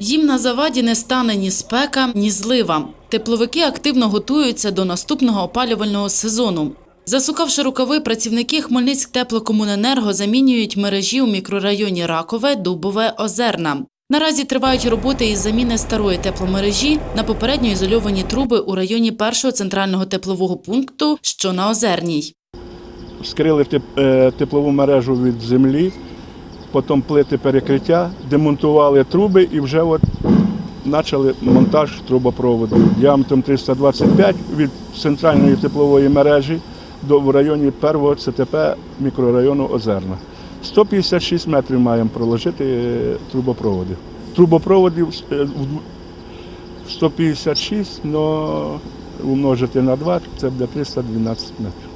Їм на заваді не стане ні спека, ні злива. Тепловики активно готуються до наступного опалювального сезону. Засукавши рукави, працівники Хмельницьк-теплокомуненерго замінюють мережі у мікрорайоні Ракове, Дубове, Озерна. Наразі тривають роботи із заміни старої тепломережі на попередньо ізольовані труби у районі першого центрального теплового пункту, що на Озерній. Скрили е, теплову мережу від землі, потім плити перекриття, демонтували труби і вже от почали монтаж трубопроводу діаметром 325 від центральної теплової мережі до в районі першого ЦТП мікрорайону Озерна. 156 метрів маємо проложити е, трубопроводи. Трубопроводів е, в дв- 156, але умножити на 2, це буде 312 метрів.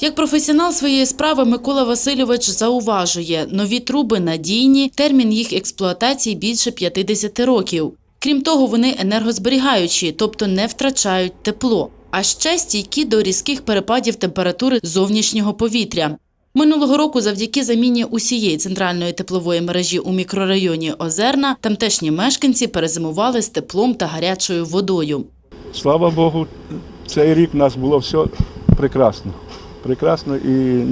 Як професіонал своєї справи Микола Васильович зауважує, нові труби надійні, термін їх експлуатації більше 50 років. Крім того, вони енергозберігаючі, тобто не втрачають тепло, а ще стійкі до різких перепадів температури зовнішнього повітря. Минулого року, завдяки заміні усієї центральної теплової мережі у мікрорайоні Озерна, тамтешні мешканці перезимували з теплом та гарячою водою. Слава Богу, цей рік у нас було все прекрасно. Прекрасно і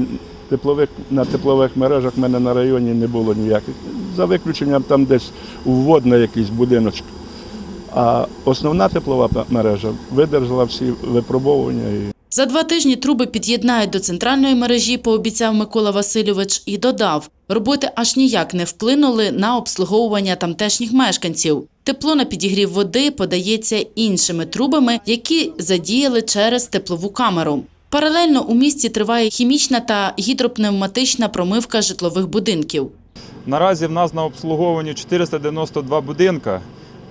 теплових, на теплових мережах в мене на районі не було ніяких. За виключенням там десь ввод на якийсь будиночок. А основна теплова мережа видержала всі випробовування. За два тижні труби під'єднають до центральної мережі, пообіцяв Микола Васильович, і додав, роботи аж ніяк не вплинули на обслуговування тамтешніх мешканців. Тепло на підігрів води подається іншими трубами, які задіяли через теплову камеру. Паралельно у місті триває хімічна та гідропневматична промивка житлових будинків. Наразі в нас на обслуговуванні 492 будинка,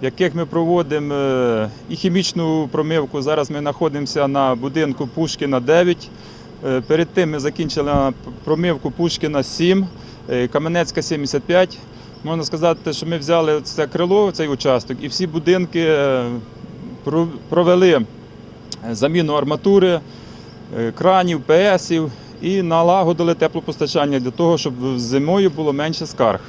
в яких ми проводимо е, і хімічну промивку. Зараз ми знаходимося на будинку Пушкіна 9. Е, Перед тим ми закінчили промивку Пушкіна 7, е, Каменецька 75. Можна сказати, що ми взяли це крило, цей участок, і всі будинки провели заміну арматури, кранів, ПСів і налагодили теплопостачання для того, щоб зимою було менше скарг.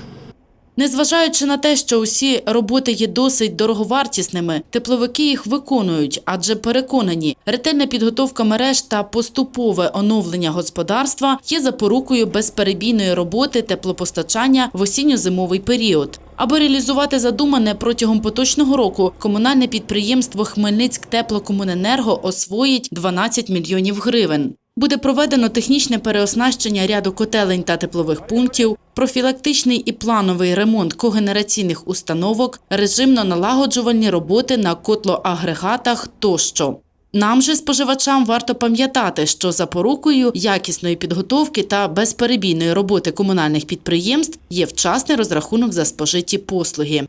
Незважаючи на те, що усі роботи є досить дороговартісними, тепловики їх виконують, адже переконані, ретельна підготовка мереж та поступове оновлення господарства є запорукою безперебійної роботи теплопостачання в осінньо-зимовий період. Аби реалізувати задумане протягом поточного року, комунальне підприємство Хмельницьк теплокомуненерго освоїть 12 мільйонів гривень. Буде проведено технічне переоснащення ряду котелень та теплових пунктів, профілактичний і плановий ремонт когенераційних установок, режимно-налагоджувальні роботи на котлоагрегатах тощо. Нам же споживачам варто пам'ятати, що запорукою якісної підготовки та безперебійної роботи комунальних підприємств є вчасний розрахунок за спожиті послуги.